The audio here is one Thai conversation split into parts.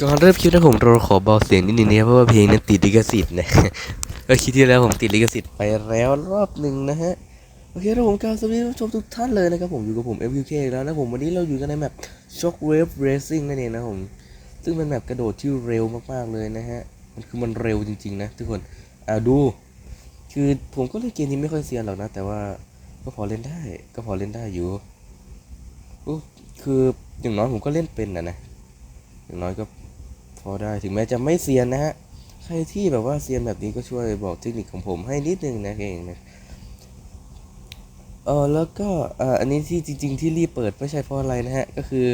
ก่อนเริ่มคลิปนะผมเราขอเบาเสียงนิดนึงนะเพราะว่าเพลงนั้นติดลิขสิทธิ์นะเออคลิปที่แล้วผมติดลิขสิทธิ์ไปแล้วรอบหนึ่งนะฮะโอเคแล้วผมกล่าวสวัสดีผู้ชมทุกท่านเลยนะครับผมอยู่กับผม FQK แล้วนะผมวันนี้เราอยู่กันในแมป Shockwave Racing นั่นเองนะผมซึ่งเป็นแมปกระโดดที่เร็วมากๆเลยนะฮะมันคือมันเร็วจริงๆนะทุกคนอ่าดู คือผมก็เล่นเกมนี้ไม่ค่อยเซียนหรอกนะแต่ว่าก็พอเล่นได้ก็พอเล่นได้อยู่อ้คืออย่างน้อยผมก็เล่นเป็นนะนะอย่างน้อยก็ อได้ถึงแม้จะไม่เซียนนะฮะใครที่แบบว่าเซียนแบบนี้ก็ช่วยบอกเทคนิคของผมให้นิดนึงนะเองนะเออแล้วก็อันนี้ที่จริง ๆ ที่รีบเปิดไม่ใช่เพราะอะไรนะฮะก็คือ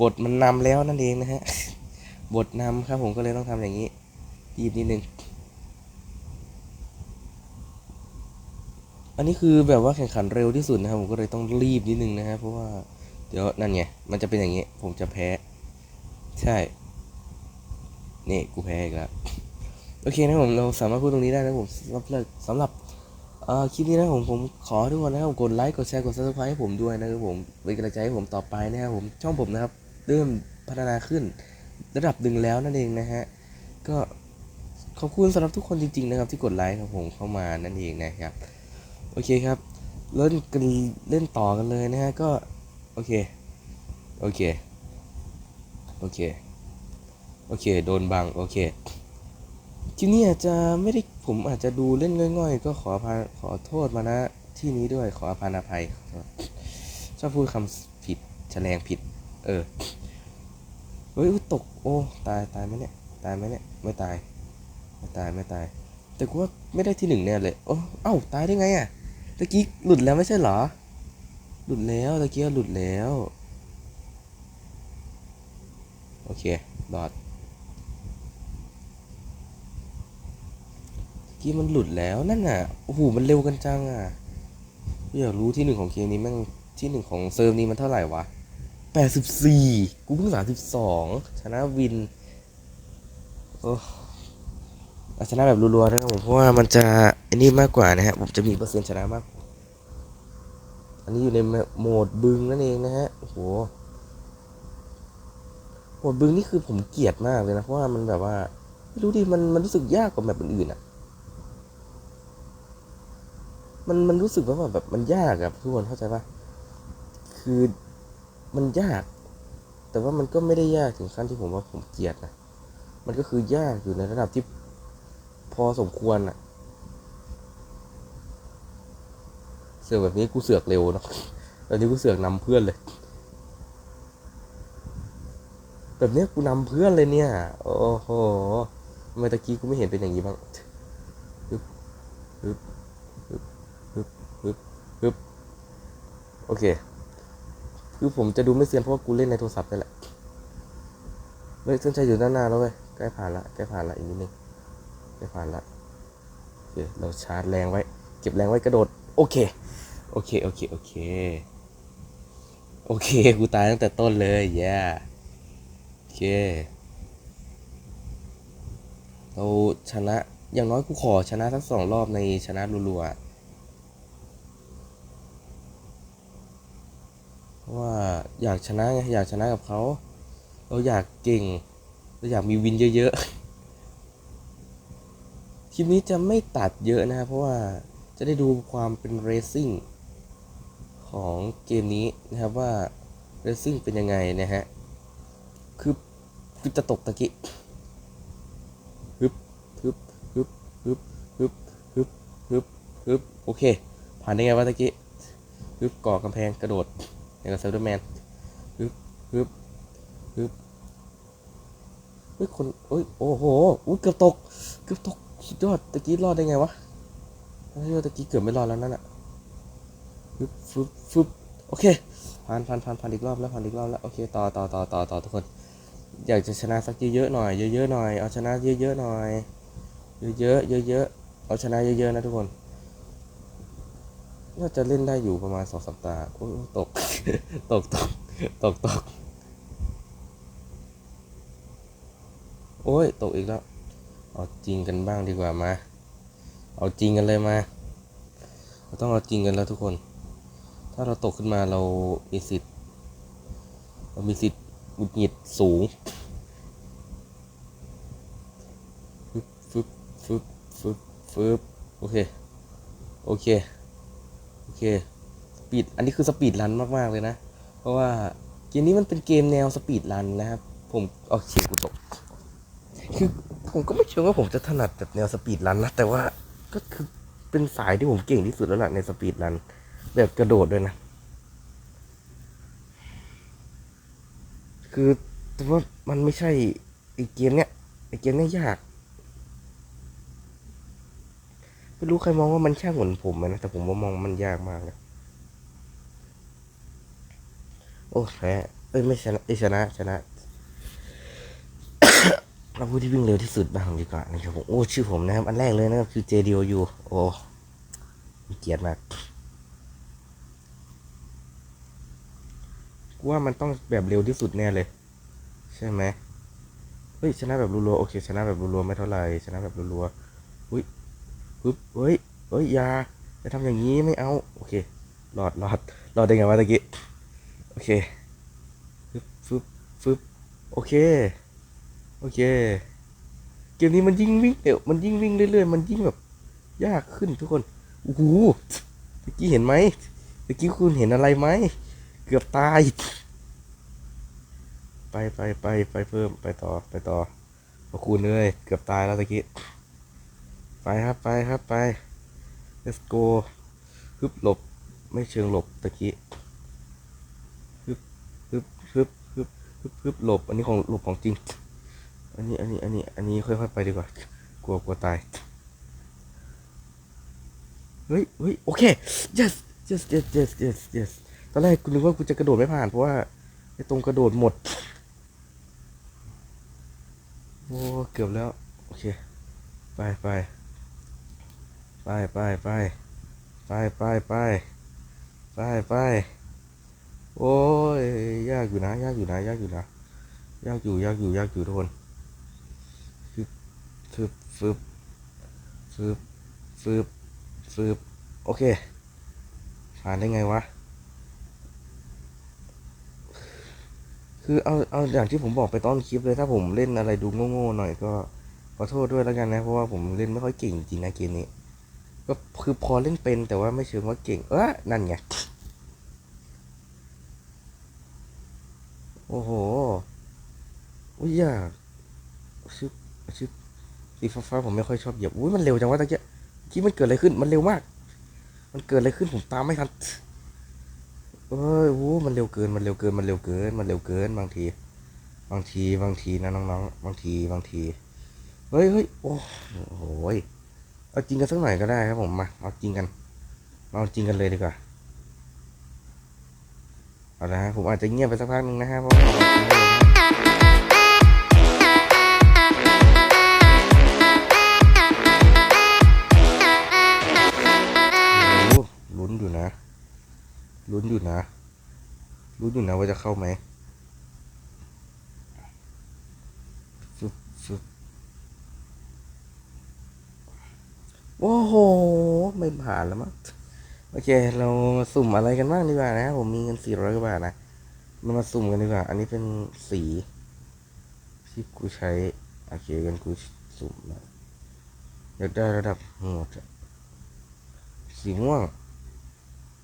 บทมันนำแล้วนั่นเองนะฮะบทนำครับผมก็เลยต้องทำอย่างนี้รีบนิดนึงอันนี้คือแบบว่าแข่งขันเร็วที่สุดนะครับผมก็เลยต้องรีบนิดนึงนะฮะเพราะว่าเดี๋ยวนั่นไงมันจะเป็นอย่างนี้ ผมจะแพ้ ใช่ นี่กูแพ้อีกแล้วโอเคนะผมเราสามารถพูดตรงนี้ได้นะผมสำหรับสำหรับคลิปนี้นะผมผมขอทุกคนนะครับกดไลค์กดแชร์กดซับสไครต์ให้ผมด้วยนะครับผมเป็นกำลังใจให้ผมต่อไปนะครับผมช่องผมนะครับเริ่มพัฒนาขึ้นระดับหนึ่งแล้วนั่นเองนะฮะก็ขอบคุณสำหรับทุกคนจริงๆนะครับที่กดไลค์ครับผมเข้ามานั่นเองนะครับโอเคครับเล่นกันเล่นต่อกันเลยนะฮะก็โอเคโอเคโอเค โอเค โดนบัง โอเค ทีนี้อาจจะไม่ได้ผมอาจจะดูเล่นง่อย ๆ ก็ขออภัยขอโทษมานะที่นี้ด้วยขออภัยอภัยชอบพูดคำผิดแฉลงผิด เออเฮ้ยอุ๊ยตกโอ้ตายตายไหมเนี่ยตายไหมเนี่ยไม่ตายไม่ตายไม่ตาย แต่กูว่าไม่ได้ที่หนึ่งแน่เลยโอ้เอ้าตายได้ไงอะตะกี้หลุดแล้วไม่ใช่เหรอ หลุดแล้วตะกี้หลุดแล้ว โอเครอดตะ กี้มันหลุดแล้วนั่นน่ะโอ้โหมันเร็วกันจังอะอยากรู้ที่หนึ่งของเกมนี้แม่งที่หนึ่งของเซิร์ฟนี้มันเท่าไหร่วะแปดสิบสี่กูเพิ่งสามสิบสองชนะวินโอ้ชนะแบบรัวๆนะครับผมเพราะว่ามันจะอันนี้มากกว่านะฮะผมจะมีเปอร์เซ็นต์ชนะมาก อันนี้อยู่ในโหมดบึงนั่นเองนะฮะโอ้โหโหมดบึงนี่คือผมเกลียดมากเลยนะเพราะว่ามันแบบว่าไม่รู้ดิมันมันรู้สึกยากกว่าแบบอื่นๆอะ มันมันรู้สึกว่าแบบมันยากอะทุกคนเข้าใจปะคือมันยาก แต่ว่ามันก็ไม่ได้ยากถึงขั้นที่ผมว่าผมเกลียดนะมันก็คือยากอยู่ในระดับที่พอสมควรอะเสือกแบบนี้กูเสือกเร็วเนาะตอนนี้กูเสือกนำเพื่อนเลย แบบนี้กูนำเพื่อนเลยเนี่ย โอ้โหทำไมตะกี้กูไม่เห็นเป็นอย่างนี้บ้างฮึบฮึบฮึบฮึบฮึบฮึบ โอเค คือผมจะดูไม่เซียนเพราะว่ากูเล่นในโทรศัพท์นี่แหละเฮ้ยเส้นชัยอยู่ด้านหน้าแล้วเว้ย ใกล้ผ่านละ ใกล้ผ่านละอีกนิดนึงไม่ผ่านละ โอเค เราชาร์จแรงไว้ เก็บแรงไว้กระโดด โอเค โอเค โอเค โอเค โอเค กูตายตั้งแต่ต้นเลยแย่โอเค เราชนะ อย่างน้อยกูขอชนะทั้งสองรอบในชนะรัวๆ เพราะ ว่าอยากชนะไงอยากชนะกับเขาเราอยากเก่งเราอยากมีวินเยอะๆคลิปนี้จะไม่ตัดเยอะนะครับเพราะว่าจะได้ดูความเป็นเรซิ่งของเกมนี้นะครับว่าเรซซิ่งเป็นยังไงนะฮะคือคือจะตกตะกี้ฮึบฮึบฮึบฮึบฮึบฮึบฮึบฮึบโอเค ผ่านได้ไงวะตะกี้ฮึบก่อกำแพงกระโดด อย่างกับเซลเดอร์แมนฮึบฮึบฮึบเฮ้ยคนเฮ้ยโอ้โหอุ้ยเกือบตก เกือบตกสุดยอดตะกี้รอดได้ไงวะตะกี้เกือบไม่รอดแล้วนั่นอะฟึบฟึบฟึบโอเคผ่านผ่านผ่านผ่านอีกรอบแล้วผ่านอีกรอบแล้วโอเคต่อต่อต่อต่อต่อทุกคน อยากจะชนะสักเยอะๆหน่อยเยอะๆหน่อยเอาชนะเยอะๆหน่อยเยอะๆเยอะๆเอาชนะเยอะๆนะทุกคนน่าจะเล่นได้อยู่ประมาณสองสัปดาห์โอ้ตก ตกตกตกตกโอ้ย ตกอีกแล้ว เอาจริงกันบ้างดีกว่ามา เอาจริงกันเลยมาเราต้องเอาจริงกันแล้วทุกคน ถ้าเราตกขึ้นมาเรามีสิทธิ์เรามีสิทธิ์หุดหงิดสูงฟึบฟึบฟึบฟึบฟึบโอเค โอเค โอเค ปีดอันนี้คือสปีดรันมากๆเลยนะ เพราะว่าเกมนี้มันเป็นเกมแนวสปีดรันนะครับ ผมเอาเชียงกูตก คือผมก็ไม่เชื่อว่าผมจะถนัดแบบแนวสปีดรันนะ แต่ว่าก็คือเป็นสายที่ผมเก่งที่สุดแล้วล่ะในสปีดรัน แบบกระโดดด้วยนะ คือแต่ว่ามันไม่ใช่ไอเกมเนี้ยไอเกมเนี้ยยากไม่รู้ใครมองว่ามันช่างเหมือนผมนะแต่ผมว่ามองมันยากมากเลย โอ้แพ้เอ้ยไม่ชนะเอ้ยชนะชนะเราผู้ที่วิ่งเร็วที่สุดบ้างดีกว่านะครับผมโอ้ชื่อผมนะครับ อันแรกเลยนะครับ คือ JDOU โอ้มีเกียรติมากกูว่ามันต้องแบบเร็วที่สุดแน่เลย ใช่ไหมเฮ้ยชนะแบบรัวๆโอเค ชนะแบบรัวๆไม่เท่าไหร่ชนะแบบรัวๆอุ้ยปึ๊บเฮ้ยเฮ้ยยาจะทำอย่างนี้ไม่เอา โอเครอดรอดรอดได้ไงวะตะกี้ โอเคฟึบฟึบฟึบโอเค โอเค เกมนี้มันยิ่งวิ่งเร็วมันยิ่งวิ่งเรื่อยๆ มันยิ่งแบบ ยากขึ้นทุกคน โอ้โหตะกี้เห็นไหมตะกี้คุณเห็นอะไรไหม เกือบตาย ไปไปไปไปเพิ่มไปต่อไปต่อขอบคุณเลย เกือบตายแล้วตะกี้ ไปครับไปครับไป let's go ฮึบหลบ ไม่เชิงหลบตะกี้ฮึบฮึบฮึบ ฮึบฮึบฮึบหลบ อันนี้ของหลบของจริง อันนี้ อันนี้ อันนี้ อันนี้ค่อยๆไปดีกว่า กลัวกลัวตาย เฮ้ยเฮ้ยโอเค yes yes yes yes yes yes ตอนแรกกูนึกว่ากูจะกระโดดไม่ผ่านเพราะว่าไอ้ตรงกระโดดหมด โอ้เกือบแล้ว โอเค ไปไปไปไปไปไปไปไปไปไป โอ้ยยากอยู่นะ ยากอยู่นะ ยากอยู่นะ ยากอยู่ยากอยู่ยากอยู่ทุกคนฟึบฟึบฟึบฟึบฟึบฟึบโอเค ผ่านได้ไงวะ คือเอาเอาอย่างที่ผมบอกไปตอนคลิปเลยถ้าผมเล่นอะไรดูโง่ๆหน่อยก็ขอโทษด้วยแล้วกันนะ เพราะว่าผมเล่นไม่ค่อยเก่งจริงนะเกมนี้ ก็คือพอเล่นเป็นแต่ว่าไม่เชิงว่าเก่ง เออนั่นไง อ้โหอุ้ยยากชึบชึบสีฟ้าผมไม่ค่อยชอบเหยียบอุ้ยมันเร็วจังวะตะเกียที่มันเกิดอะไรขึ้นมันเร็วมาก มันเกิดอะไรขึ้นผมตามไม่ทันเอ้ยโอ้มันเร็วเกินมันเร็วเกินมันเร็วเกิน มันเร็วเกินบางที บางทีบางทีนะน้องๆบางทีบางทีเฮ้ยเฮ้ยโอ้โหเอาจริงกันสักหน่อยก็ได้ครับผมมาเอาจริงกัน เอาจริงกันเลยดีกว่า เอาละฮะผมอาจจะเงียบไปสักพักหนึ่งนะฮะเพราะว่าเอาจริงกันเลยนะโอ้ลุ้นอยู่นะ ลุ้นอยู่นะ ลุ้นอยู่นะว่าจะเข้าไหมฟึบฟึบโอ้โห ไม่ผ่านแล้วมั้ง โอเค เรามาสุ่มอะไรกันบ้างดีกว่านะผมมีเงินสี่ร้อยกว่าบาทนะเรามาสุ่มกันดีกว่า อันนี้เป็นสีที่กูใช้โอเคกันกูสุ่มนะอยากได้ระดับโหดสีม่วง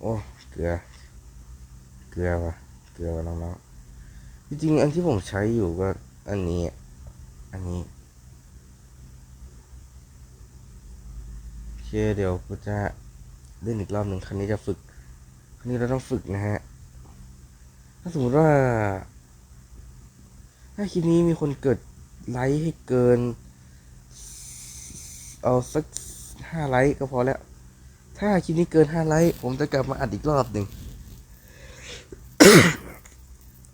โอ้เกลือ เกลือว่ะเกลือว่ะน้องๆจริงๆอันที่ผมใช้อยู่ก็อันนี้ อันนี้โอเคเดี๋ยวกูจะ เล่นอีกรอบหนึ่งครั้นี้จะฝึกครั้นี้เราต้องฝึกนะฮะ ถ้าสมมติว่า ถ้าคลิปนี้มีคนเกิดไลค์ให้เกิน เอาสักห้าไลค์ก็พอแล้ว ถ้าคลิปนี้เกินห้าไลค์ผมจะกลับมาอัดอีกรอบหนึ่ง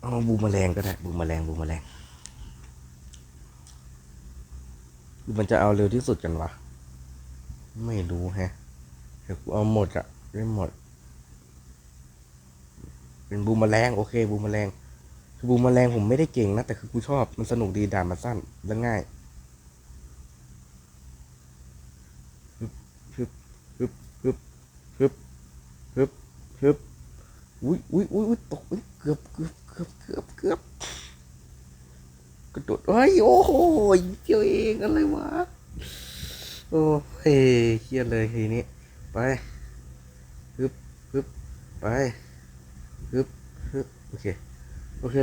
เอาบูมแมลงก็ได้บูมแมลงบูมแมลงมันจะเอาเร็วที่สุดกันวะ ไม่รู้แฮะ ดี๋ยวกูเอาหมดอะได้หมด เป็นบูมแมลงโอเคบูมแมลงคือบูมแมลงผมไม่ได้เก่งนะแต่คือกูชอบมันสนุกดีด่านมันสั้นและง่ายฮึบฮึบฮึบฮึบฮึบฮึบฮึบอุ้ยอุ้ยอุ้ยอุ้ยตกเกือบเกือบเกือบเกือบเกือบกระโดดเฮ้ยโอ้โหเดียวเองอะไรวะโอ้เฮ้ยเครียดเลยทีนี้ ไปฮึบฮึบไปฮึบฮึบโอเคโอเค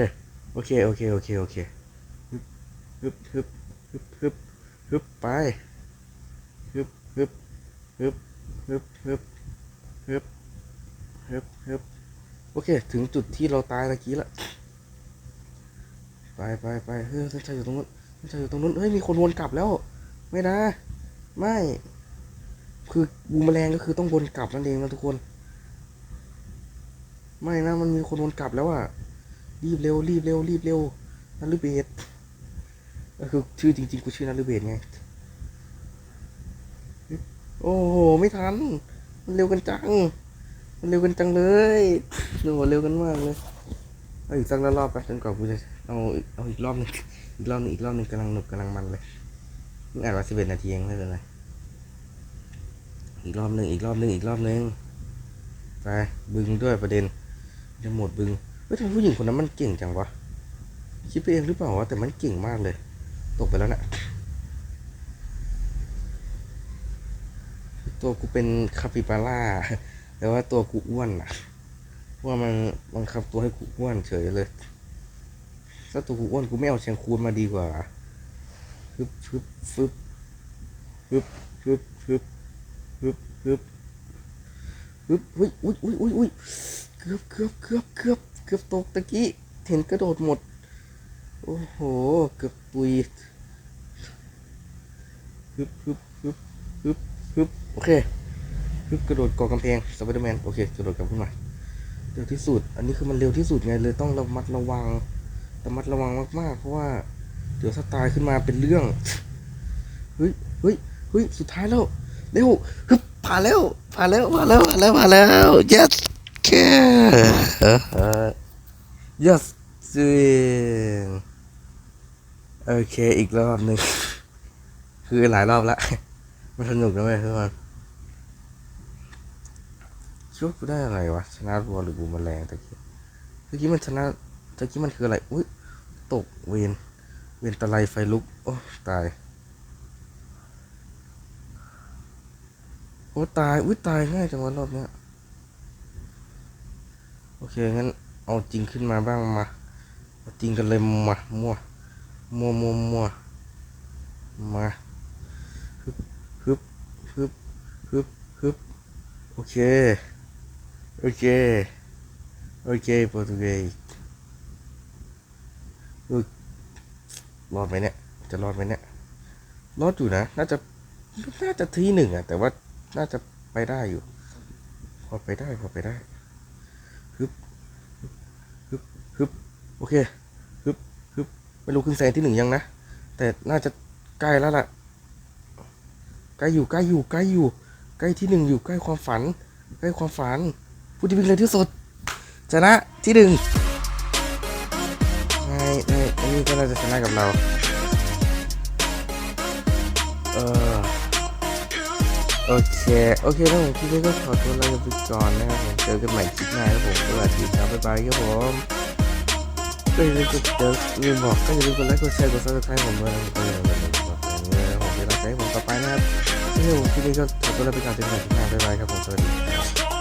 โอเคโอเคโอเคโอเคฮึบฮึบฮึบฮึบฮึบฮึบไปฮึบฮึบฮึบฮึบฮึบฮึบฮึบฮึบโอเค ถึงจุดที่เราตายตะกี้ละไปไปไปเฮ้ยท่านชายอยู่ตรงนู้นท่านชายอยู่ตรงนู้นเฮ้ยมีคนวนกลับแล้ว ไม่นะ ไม่ คือบูมแมลงก็คือต้องวนกลับนั่นเองนะทุกคน ไม่นะมันมีคนวนกลับแล้วอะรีบเร็วรีบเร็วรีบเร็วนัลลูเบตก็คือชื่อจริงๆกูชื่อนัลลูเบตไง โอ้โหไม่ทัน มันเร็วกันจัง มันเร็วกันจังเลยโอ้เร็วกันมากเลยเอาอีกสักรอบไปจนกว่ากูจะเอาเอาอีกรอบหนึงอีกรอบหนึงอีกรอบหนึงกำลังหนุกกำลังมันเลยเพิ่งอ่านมาสิบเอ็ดนาทีเองไม่เป็นไร อีกรอบหนึ่งอีกรอบหนึ่งอีกรอบหนึ่งไปบึงด้วยประเด็นจะหมดบึงเฮ้ยทำไมผู้หญิงคนนั้นมันเก่งจังวะคิดไปเองหรือเปล่าวะแต่มันเก่งมากเลย ตกไปแล้วนะตัวกูเป็นคาปิบาร่าแต่ว่าตัวกูอ้วนอะว่ามันบังคับตัวให้กูอ้วนเฉยเลยถ้าตัวกูอ้วนกูไม่เอาเชียงคูนมาดีกว่าฟึบฟึบฟึบฟึบฟึบฟึบ ฟึบฟึบฟึบอุ้ยอุ้ยอุ้ยอุ้ยอุ้ยเกือบเกือบเกือบเกือบเกือบตกตะกี้เห็นกระโดดหมด โอ้โห เกือบตุยฟึบฟึบฟึบฟึบฟึบโอเคฟึบกระโดดเกาะกำแพงสไปเดอร์แมนโอเค กระโดดกลับขึ้นมาเร็วที่สุด อันนี้คือมันเร็วที่สุดไงเลยต้องระมัดระวังระมัดระวังมากๆ เพราะว่า เดี๋ยวถ้าตายขึ้นมาเป็นเรื่อง เฮ้ย เฮ้ย เฮ้ย สุดท้ายแล้ว เร็วฮึบผ่านแล้วผ่านแล้วผ่านแล้วผ่านแล้วผ่านแล้ว yes แค่ yes จริงโอเคอีกรอบหนึ่งคือหลายรอบละมันสนุกนะเว้ยทุกคนคิดว่ากูได้อะไรวะชนะวัวหรือบูมแมลงตะกี้ตะกี้มันชนะตะกี้มันคืออะไรอุ้ยตกเวนเวนตะไลไฟลุกโอ้ตาย โอ้ตาย อุ้ยตายง่ายจังวะรอบเนี้ย โอเคงั้นเอาจริงขึ้นมาบ้างมาเอาจริงกันเลยมามั่วมั่วมั่วมั่วมาฮึบฮึบฮึบฮึบฮึบโอเค โอเค โอเคโปรตุเกสรอดไหมเนี่ย จะรอดไหมเนี่ย รอดอยู่นะ น่าจะ น่าจะที่หนึ่งอะแต่ว่า น่าจะไปได้อยู่ พอไปได้พอไปได้ฮึบฮึบฮึบโอเคฮึบฮึบไม่รู้ขึ้นแซงที่หนึ่งยังนะ แต่น่าจะใกล้แล้วล่ะใกล้อยู่ใกล้อยู่ใกล้อยู่ใกล้ที่หนึ่งอยู่ใกล้ความฝัน ใกล้ความฝัน ผู้ที่วิ่งเร็วที่สุดชนะที่หนึ่งไงไงอันนี้ก็น่าจะชนะกับเรา เออ โอเค โอเคแล้วผมคลิปนี้ก็ขอตัวลาไปก่อนนะครับผมเจอกันใหม่คลิปหน้าครับผมสวัสดีครับบ๊ายบายครับผมก็อย่าลืมกดเดิมลืมบอกก็อย่าลืมกดไลค์กดแชร์กดซับสไครต์ผมด้วยนะครับก็อย่าลืมกดบอกผมด้วยผมเป็นกำลังใจให้ผมต่อไปนะครับที่ผมคลิปนี้ก็ขอตัวลาไปก่อนเจอกันใหม่คลิปหน้าบ๊ายบายครับผมสวัสดีครับ